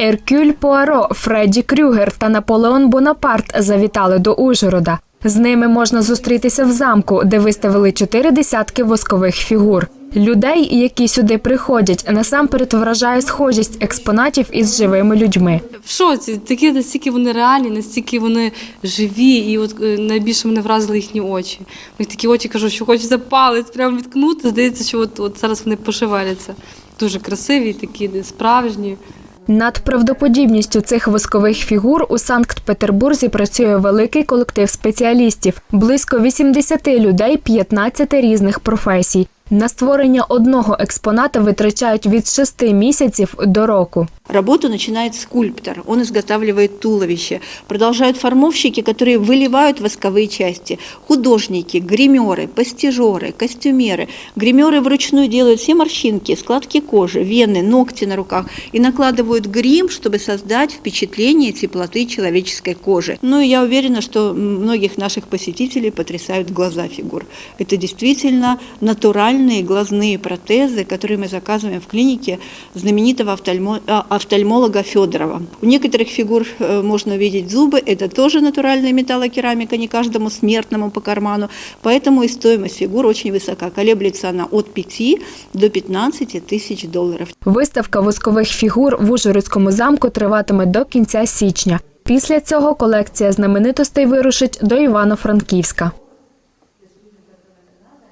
Еркюль Пуаро, Фредді Крюгер та Наполеон Бонапарт завітали до Ужгорода. З ними можна зустрітися в замку, де виставили чотири десятки воскових фігур. Людей, які сюди приходять, насамперед вражає схожість експонатів із живими людьми. В шоці, такі настільки вони реальні, настільки вони живі, і от е, найбільше мене вразили їхні очі. Них такі очі кажу, що хочеться палець прямо відкнути. Здається, що от, от зараз вони пошевеляться. Дуже красиві, такі справжні. Над правдоподібністю цих воскових фігур у Санкт-Петербурзі працює великий колектив спеціалістів, близько 80 людей 15 різних професій. На створення одного експоната витрачають від 6 місяців до року. Работу начинает скульптор, он изготавливает туловище. Продолжают формовщики, которые выливают восковые части. Художники, гримеры, постижеры, костюмеры. Гримеры вручную делают все морщинки, складки кожи, вены, ногти на руках и накладывают грим, чтобы создать впечатление теплоты человеческой кожи. Ну и я уверена, что многих наших посетителей потрясают глаза фигур. Это действительно натуральные глазные протезы, которые мы заказываем в клинике знаменитого офтальмо- а, офтальмолога Федорова. У некоторых фигур э, можно увидеть зубы, это тоже натуральная металлокерамика, не каждому смертному по карману, поэтому и стоимость фигур очень высока, колеблется она от 5 до 15 тысяч долларов. Виставка воскових фігур в Ужгородському замку триватиме до кінця січня. Після цього колекція знаменитостей вирушить до Івано-Франківська.